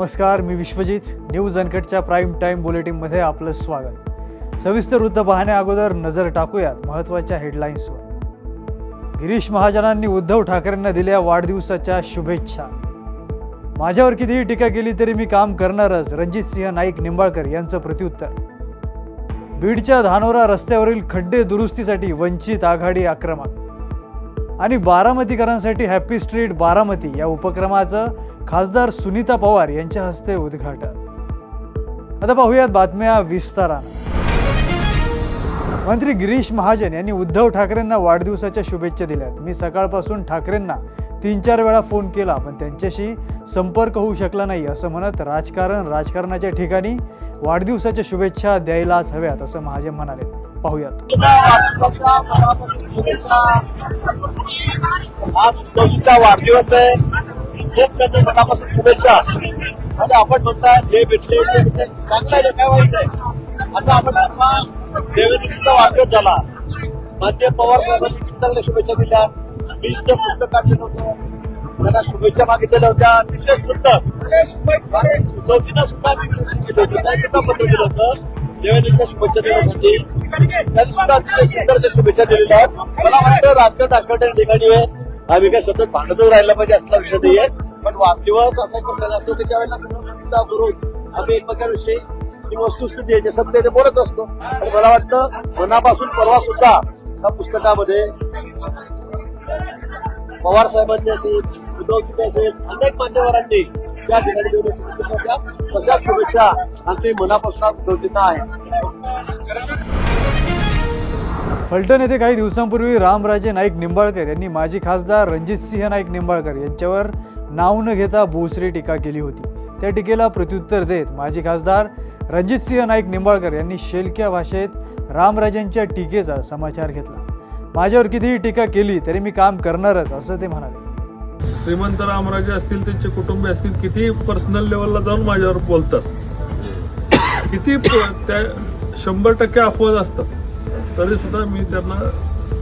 नमस्कार मी विश्वजित. न्यूज अनकटच्या प्राईम टाईम बुलेटिनमध्ये आपलं स्वागत. सविस्तर वृत्त पाहण्या अगोदर नजर टाकूयात महत्त्वाच्या हेडलाईन्सवर. गिरीश महाजनांनी उद्धव ठाकरेंना दिल्या वाढदिवसाच्या शुभेच्छा. माझ्यावर कितीही टीका केली तरी मी काम करणारच रणजित सिंह नाईक निंबाळकर यांचं प्रत्युत्तर. बीडच्या धानोरा रस्त्यावरील खड्डे दुरुस्तीसाठी वंचित आघाडी आक्रमक. आणि बारामतीकरांसाठी हॅपी स्ट्रीट बारामती या उपक्रमाचं खासदार सुनीता पवार यांच्या हस्ते उद्घाटन. आता पाहूयात बातम्या विस्तारानं. मंत्री गिरीश महाजन यांनी उद्धव ठाकरेंना वाढदिवसाच्या शुभेच्छा दिल्यात. मी सकाळपासून ठाकरेंना तीन चार वेळा फोन केला पण त्यांच्याशी संपर्क होऊ शकला नाही असं म्हणत राजकारण राजकारणाच्या ठिकाणी वाढदिवसाच्या शुभेच्छा द्यायलाच हव्यात असं महाजन म्हणाले. पाहूयात. आज वाढदिवस आहे. खूप त्यांच्या मनापासून शुभेच्छा. आणि आपण म्हणताय जे भेटले ते चांगलं आहे काय वाईट आहे. आता आपण आता वाढदिवस झाला. मान्य पवार साहेबांनी किती चांगल्या शुभेच्छा दिल्या. वीस पुस्तक काढलेलं होतं त्याला शुभेच्छा मागितलेल्या होत्या. अतिशय सुंदर दोघींना सुद्धा मी विनंती केली होती. त्यांनी सुद्धा पत्र दिलं होतं. देवेंद्रजींच्या शुभेच्छा देण्यासाठी त्यांनी सुद्धा अतिशय सुंदरच्या शुभेच्छा दिलेल्या आहेत. मला वाटतं राजकारण राजकारणाच्या ठिकाणी आहे. आम्ही काय सतत भांडतच राहिला पाहिजे असला विषय नाहीये पण वाढदिवस असा एक प्रसंग असतो की त्यावेळेला सगळं करून आम्ही एकमेकांविषयी ती वस्तुस्थिती आहे जे सत्य ते बोलत असतो. आणि मला वाटतं मनापासून परवा सुद्धा त्या पुस्तकामध्ये पवार साहेबांनी असेल उद्धवजी असेल अनेक मान्यवरांनी त्या ठिकाणी शुभेच्छा होत्या. तशाच शुभेच्छा आमची मनापासून उद्धवजींना आहे फलटण येथे काही दिवसांपूर्वी रामराजे नाईक निंबाळकर यांनी माजी खासदार रणजितसिंह नाईक निंबाळकर यांच्यावर नाव न घेता बोसरी टीका केली होती. त्या टीकेला प्रत्युत्तर देत माजी खासदार रणजितसिंह नाईक निंबाळकर यांनी शेलक्या भाषेत रामराजेंच्या टीकेचा समाचार घेतला. माझ्यावर कितीही टीका केली तरी मी काम करणारच असं ते म्हणाले. श्रीमंत रामराजे असतील त्यांचे कुटुंबीय असतील किती पर्सनल लेवलला जाऊन माझ्यावर बोलतात. किती त्या शंभर टक्के अफवाद असतात. तरी सुद्धा मी त्यांना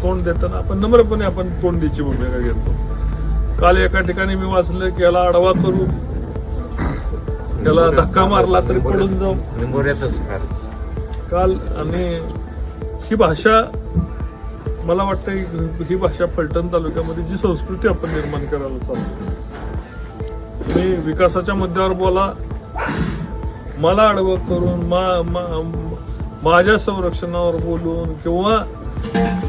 तोंड देताना आपण नम्रपणे आपण तोंडीची भूमिका घेतो. काल एका ठिकाणी मी वाचलं की याला आडवा करू. त्याला धक्का मारला तरी पडून जाऊ. काल आणि ही भाषा मला वाटतं ही- भाषा फलटण तालुक्यामध्ये जी संस्कृती आपण निर्माण करायला चालतो तुम्ही विकासाच्या मुद्द्यावर बोला मला आडवं करून मा, मा- माझ्या संरक्षणावर बोलून किंवा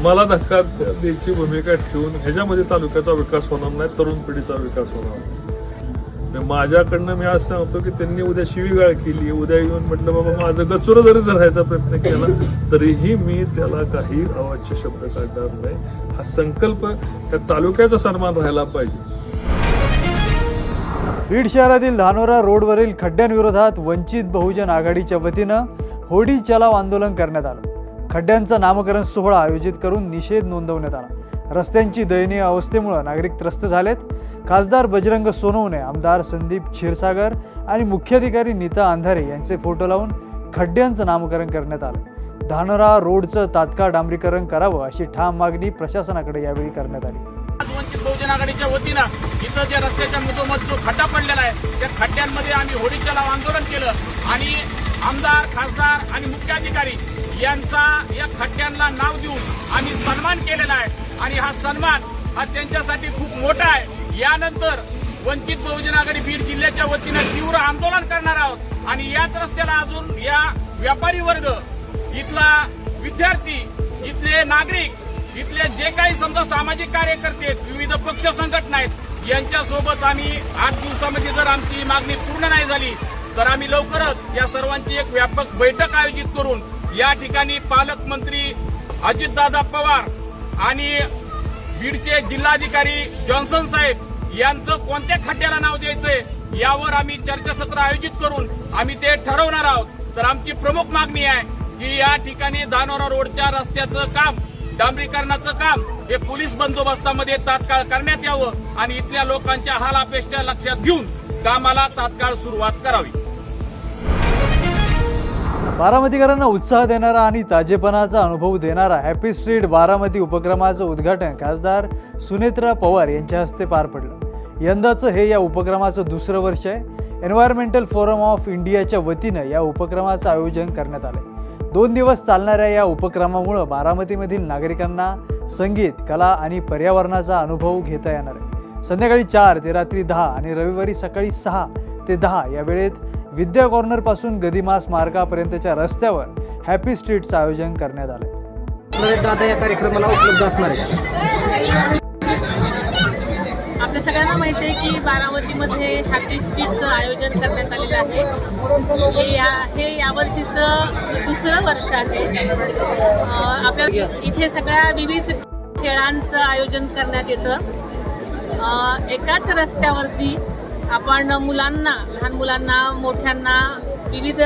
मला धक्का द्यायची भूमिका ठेवून ह्याच्यामध्ये तालुक्याचा विकास होणार नाही तरुण पिढीचा विकास होणार नाही. माझ्याकडनं मी आज सांगतो की त्यांनी उद्या शिवीगाळ केली उद्या येऊन म्हटलं बाबा माझं गचुरं जरी धरायचा प्रयत्न केला तरीही मी त्याला काही अवाच्य शब्द काढणार नाही. हा संकल्प त्या तालुक्याचा सन्मान राहायला पाहिजे. बीड शहरातील धानोरा रोडवरील खड्ड्यांविरोधात वंचित बहुजन आघाडीच्या वतीनं होडी चलाव आंदोलन करण्यात आलं. खड्ड्यांचं नामकरण सोहळा आयोजित करून निषेध नोंदवण्यात आला. रस्त्यांची दयनीय अवस्थेमुळं नागरिक त्रस्त झालेत. खासदार बजरंग सोनवणे आमदार संदीप क्षीरसागर आणि मुख्याधिकारी नीता अंधारे यांचे फोटो लावून खड्ड्यांचं नामकरण करण्यात आलं. धानोरा रोडचं तात्काळ डांबरीकरण करावं अशी ठाम मागणी प्रशासनाकडे यावेळी करण्यात आली. वंचित बहुजन आघाडीच्या वतीनं इथं जे रस्त्याच्या मधोमध जो खड्डा पडलेला आहे त्या खड्ड्यांमध्ये आम्ही होडीच्या लाव आंदोलन केलं. आणि आमदार खासदार आणि मुख्याधिकारी यांचा या खड्ड्यांना नाव देऊन आम्ही सन्मान केलेला आहे. आणि हा सन्मान हा त्यांच्यासाठी खूप मोठा आहे. यानंतर वंचित बहुजन आघाडी बीड जिल्ह्याच्या वतीनं तीव्र आंदोलन करणार आहोत. आणि याच रस्त्याला अजून या व्यापारी वर्ग इथला विद्यार्थी इथले नागरिक इथले जे काही समजा सामाजिक कार्यकर्ते आहेत विविध पक्ष संघटना आहेत यांच्यासोबत आम्ही आठ दिवसामध्ये जर आमची मागणी पूर्ण नाही झाली तर आम्ही लवकरच या सर्वांची एक व्यापक बैठक आयोजित करून या ठिकाणी पालकमंत्री अजितदादा पवार आणि बीडचे जिल्हाधिकारी जॉन्सन साहेब यांचं कोणत्या खड्ड्याला नाव द्यायचंय यावर आम्ही चर्चासत्र आयोजित करून आम्ही ते ठरवणार आहोत. तर आमची प्रमुख मागणी आहे की या ठिकाणी दानोरा रोडच्या रस्त्याचं काम डांबरीकरणाचं काम हे पोलीस बंदोबस्तामध्ये तात्काळ करण्यात यावं आणि इथल्या लोकांच्या हाल अपेक्षा लक्षात घेऊन कामाला तात्काळ सुरुवात करावी. बारामतीकरांना उत्साह देणारा आणि ताजेपणाचा अनुभव देणारा हॅपी स्ट्रीट बारामती उपक्रमाचं उद्घाटन खासदार सुनेत्रा पवार यांच्या हस्ते पार पडलं. यंदाचं हे या उपक्रमाचं दुसरं वर्ष आहे. एन्व्हायरमेंटल फोरम ऑफ इंडियाच्या वतीनं या उपक्रमाचं आयोजन करण्यात आलं दोन दिवस चालणाऱ्या या उपक्रमामुळं बारामतीमधील नागरिकांना संगीत कला आणि पर्यावरणाचा अनुभव घेता येणार आहे. संध्याकाळी चार ते रात्री दहा आणि रविवारी सकाळी सहा ते दहा. या वेळेत विद्या कॉर्नरपासून गदिमा स्मारकापर्यंतच्या रस्त्यावर हॅपी स्ट्रीटचं आयोजन करण्यात आलं नरेश दादा या कार्यक्रमाला उपलब्ध असणार आहे. आपल्या सगळ्यांना माहिती आहे की बारामतीमध्ये हॅपी स्ट्रीटचं आयोजन करण्यात आलेलं आहे. हे या हे यावर्षीचं दुसरं वर्ष आहे. अं, आपल्या इथे सगळ्या विविध खेळांचं आयोजन करण्यात येतं. अं, एकाच रस्त्यावरती आपण मुलांना लहान मुलांना मोठ्यांना विविध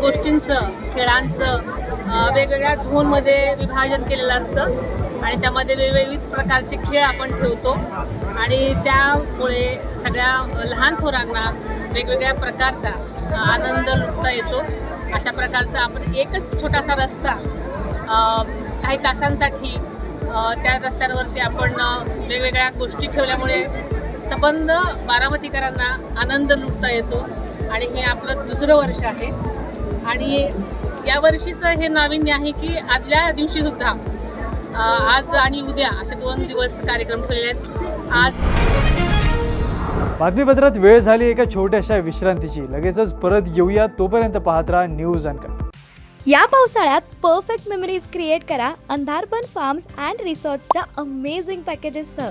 गोष्टींचं खेळांचं वेगवेगळ्या झोनमध्ये विभाजन केलेलं असतं. आणि त्यामध्ये वेगवेगळी प्रकारचे खेळ आपण ठेवतो. आणि त्यामुळे सगळ्या लहान थोरांना वेगवेगळ्या प्रकारचा आनंद लुटता येतो. अशा प्रकारचा आपण एकच छोटासा रस्ता काही तासांसाठी त्या रस्त्यांवरती आपण वेगवेगळ्या गोष्टी ठेवल्यामुळे संबंध बारामतीकरांना आनंद लुटता येतो आणि हे आपलं दुसरं वर्ष आहे. आणि या वर्षीचं हे नाविन्य आहे की आदल्या दिवशी सुद्धा आज आणि उद्या असे दोन दिवस कार्यक्रम ठेवलेले आहेत. आज बातमीपत्रात वेळ झाली एका छोट्याशा विश्रांतीची. लगेचच परत येऊया. तोपर्यंत पाहत राहा न्यूज अनकट. या पावसाळ्यात परफेक्ट मेमरीज क्रिएट करा. अंधारबन फार्म्स अँड रिसॉर्ट्सच्या अमेझिंग पॅकेजेससह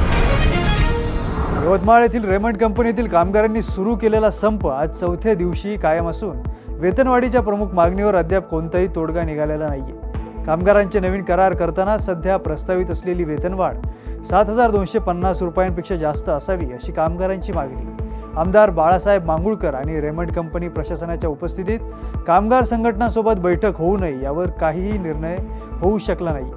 यवतमाळ येथील रेमंड कंपनीतील कामगारांनी सुरू केलेला संप आज चौथ्या दिवशी कायम असून वेतनवाढीच्या प्रमुख मागणीवर अद्याप कोणताही तोडगा निघालेला नाहीये. कामगारांचे नवीन करार करताना सध्या प्रस्तावित असलेली वेतनवाढ सात हजार दोनशे पन्नास रुपयांपेक्षा जास्त असावी अशी कामगारांची मागणी. आमदार बाळासाहेब मांगुळकर आणि रेमंड कंपनी प्रशासनाच्या उपस्थितीत कामगार संघटनासोबत बैठक होऊ नये यावर काहीही निर्णय होऊ शकला नाही.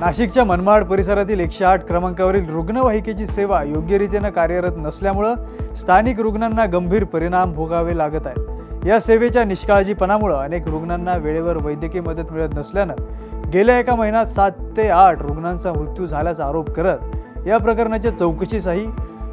नाशिकच्या मनमाड परिसरातील एकशे आठ क्रमांकावरील रुग्णवाहिकेची सेवा योग्यरीतीनं कार्यरत नसल्यामुळं स्थानिक रुग्णांना गंभीर परिणाम भोगावे लागत आहेत. या सेवेच्या निष्काळजीपणामुळं अनेक रुग्णांना वेळेवर वैद्यकीय मदत मिळत नसल्यानं गेल्या एका महिन्यात सात ते आठ रुग्णांचा मृत्यू झाल्याचा आरोप करत या प्रकरणाच्या चौकशीसाठी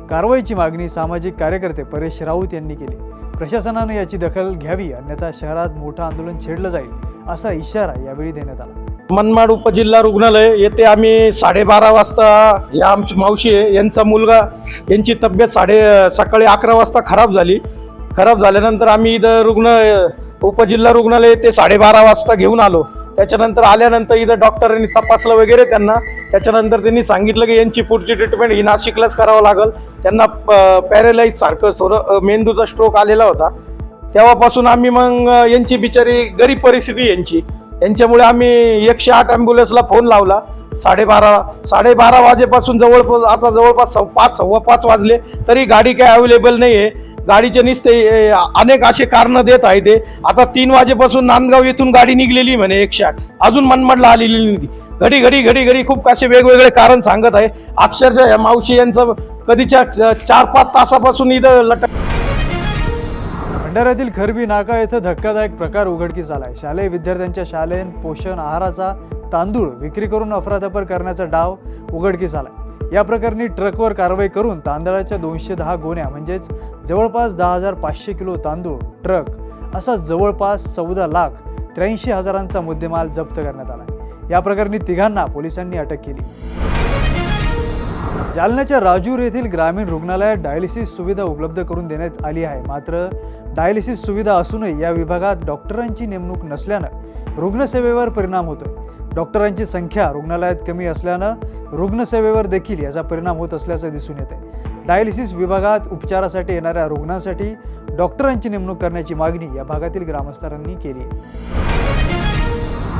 कारवाईची मागणी सामाजिक कार्यकर्ते परेश राऊत यांनी केली. प्रशासनानं याची दखल घ्यावी अन्यथा शहरात मोठं आंदोलन छेडलं जाईल असा इशारा यावेळी देण्यात आला. मनमाड उपजिल्हा रुग्णालय येथे आम्ही साडेबारा वाजता या आमची मावशी आहे यांचा मुलगा यांची तब्येत साडे सकाळी अकरा वाजता खराब झाली. खराब झाल्यानंतर आम्ही इथं रुग्ण उपजिल्हा रुग्णालय ते साडेबारा वाजता घेऊन आलो. त्याच्यानंतर आल्यानंतर इथं डॉक्टरांनी तपासलं वगैरे त्यांना. त्याच्यानंतर त्यांनी सांगितलं की यांची पुढची ट्रीटमेंट ही नाशिकलाच करावं लागेल. त्यांना पॅरेलाईज सारखं थोडं मेंदूचा स्ट्रोक आलेला होता. तेव्हापासून आम्ही मग यांची बिचारी गरीब परिस्थिती यांची. यांच्यामुळे आम्ही एकशे आठ ॲम्ब्युलन्सला फोन लावला. साडेबारा साडेबारा वाजेपासून जवळपास आता जवळपास सव पाच सव्वा पाच वाजले तरी गाडी काय अवेलेबल नाही आहे गाडीचे नुसते अनेक असे कारणं देत आहे ते. आता तीन वाजेपासून नांदगाव येथून गाडी निघलेली म्हणे एकशे आठ. अजून मनमडला आलेली नाही घडी घडी घडी घडी खूप असे वेगवेगळे कारण सांगत आहे. अक्षरशः या मावशी यांचं कधीच्या चार पाच तासापासून इथं लटक भंडाऱ्यातील खरबी नाका येथे धक्कादायक प्रकार उघडकीस आलाय. शालेय विद्यार्थ्यांच्या शालेय पोषण आहाराचा तांदूळ विक्री करून अफरातफर करण्याचा डाव उघडकीस आलाय. या प्रकरणी ट्रकवर कारवाई करून तांदळाच्या दोनशे दहा गोण्या म्हणजेच जवळपास दहा हजार पाचशे किलो तांदूळ ट्रक असा जवळपास चौदा लाख त्र्याऐंशी हजारांचा मुद्देमाल जप्त करण्यात आला या प्रकरणी तिघांना पोलिसांनी अटक केली. जालन्याच्या राजूर येथील ग्रामीण रुग्णालयात डायलिसिस सुविधा उपलब्ध करून देण्यात आली आहे. मात्र डायलिसिस सुविधा असूनही या विभागात डॉक्टरांची नेमणूक नसल्यानं रुग्णसेवेवर परिणाम होतोय. डॉक्टरांची संख्या रुग्णालयात कमी असल्यानं रुग्णसेवेवर देखील याचा परिणाम होत असल्याचं दिसून येत आहे डायलिसिस विभागात उपचारासाठी येणाऱ्या रुग्णांसाठी डॉक्टरांची नेमणूक करण्याची मागणी या भागातील ग्रामस्थांनी केली आहे.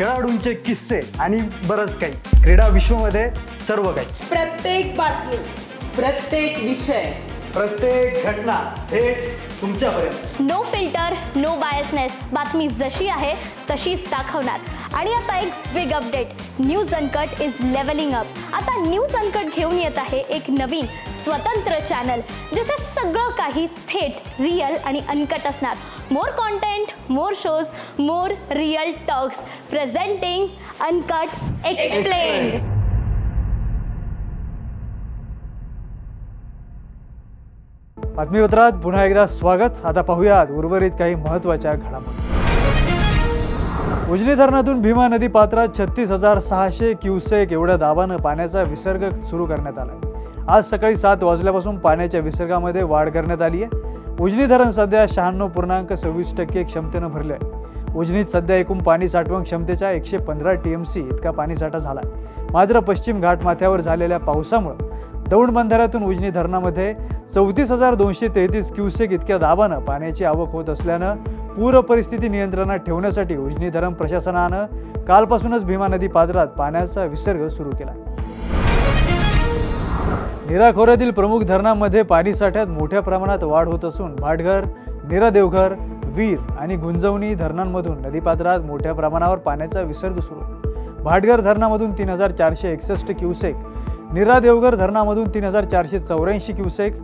खेळाडूंचे किस्से आणि बरंच काही. क्रीडा विश्वमध्ये सर्व काही. प्रत्येक बातमी प्रत्येक विषय. प्रत्येक घटना थेट तुमच्यापर्यंत. नो फिल्टर नो बायसनेस बातमी जशी आहे तशीच दाखवणार. आणि आता एक big update news uncut is leveling up आता न्यूज अनकट घेऊन येत आहे एक नवीन स्वतंत्र चॅनल जिथे सगळं काही थेट रिअल आणि अनकट असणार. More content more shows more real talks presenting uncut explain बातमीपत्रात पुन्हा एकदा स्वागत. आता पाहूयात उर्वरित काही महत्त्वाच्या घडामोडी. उजनी धरणातून भीमा नदी पात्रात छत्तीस हजार सहाशे क्युसेक एवढ्या दाबानं पाण्याचा विसर्ग सुरू करण्यात आला आहे आज सकाळी सात वाजल्यापासून पाण्याच्या विसर्गामध्ये वाढ करण्यात आली आहे. उजनी धरण सध्या शहाण्णव पूर्णांक सव्वीस टक्के क्षमतेनं भरले आहे उजनीत सध्या एकूण पाणी साठवण क्षमतेच्या एकशे पंधरा टी एम सी इतका पाणीसाठा झाला. आहे मात्र पश्चिम घाटमाथ्यावर झालेल्या पावसामुळं दौंड बंधाऱ्यातून उजनी धरणामध्ये चौतीस हजार दोनशे तेहतीस क्युसेक इतक्या दाबानं पाण्याची आवक होत असल्यानं पूर परिस्थिती नियंत्रणात ठेवण्यासाठी उजनी धरण प्रशासनानं कालपासूनच भीमा नदी पात्रात पाण्याचा विसर्ग सुरू केला. नीरा खोऱ्यातील प्रमुख धरणांमध्ये पाणी साठ्यात मोठ्या प्रमाणात वाढ होत असून भाटघर नीरा देवघर वीर आणि गुंजवणी धरणांमधून नदीपात्रात मोठ्या प्रमाणावर पाण्याचा विसर्ग सुरू. आहे भाटघर धरणामधून तीन हजार चारशे एकसष्ट क्युसेक नीरा देवघर धरणामधून तीन हजार चारशे चौऱ्याऐंशी क्युसेक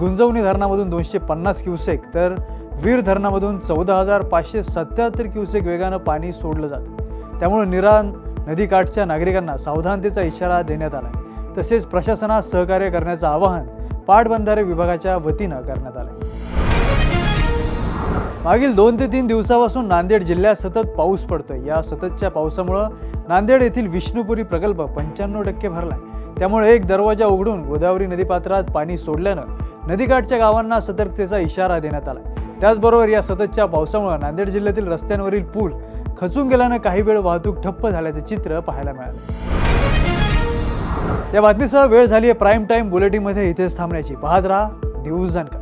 गुंजवणी धरणामधून दोनशे पन्नास क्युसेक तर वीर धरणामधून चौदा हजार पाचशे सत्याहत्तर क्युसेक वेगानं पाणी सोडलं जातं. त्यामुळे निरा नदीकाठच्या नागरिकांना सावधानतेचा इशारा देण्यात आला आहे तसेच प्रशासनास सहकार्य करण्याचं आवाहन पाटबंधारे विभागाच्या वतीनं करण्यात आलं मागील दोन ते तीन दिवसापासून नांदेड जिल्ह्यात सतत पाऊस पडतोय. या सततच्या पावसामुळं नांदेड येथील विष्णुपुरी प्रकल्प पंच्याण्णव टक्के भरलाय. त्यामुळे एक दरवाजा उघडून गोदावरी नदीपात्रात पाणी सोडल्यानं नदीकाठच्या गावांना सतर्कतेचा इशारा देण्यात आला त्याचबरोबर या सततच्या पावसामुळं नांदेड जिल्ह्यातील रस्त्यांवरील पूल खचून गेल्यानं काही वेळ वाहतूक ठप्प झाल्याचं चित्र पाहायला मिळालं. या बातमीसह वेळ झाली आहे प्राईम टाईम बुलेटिनमध्ये इथेच थांबण्याची. पाहत राहा न्यूज अनका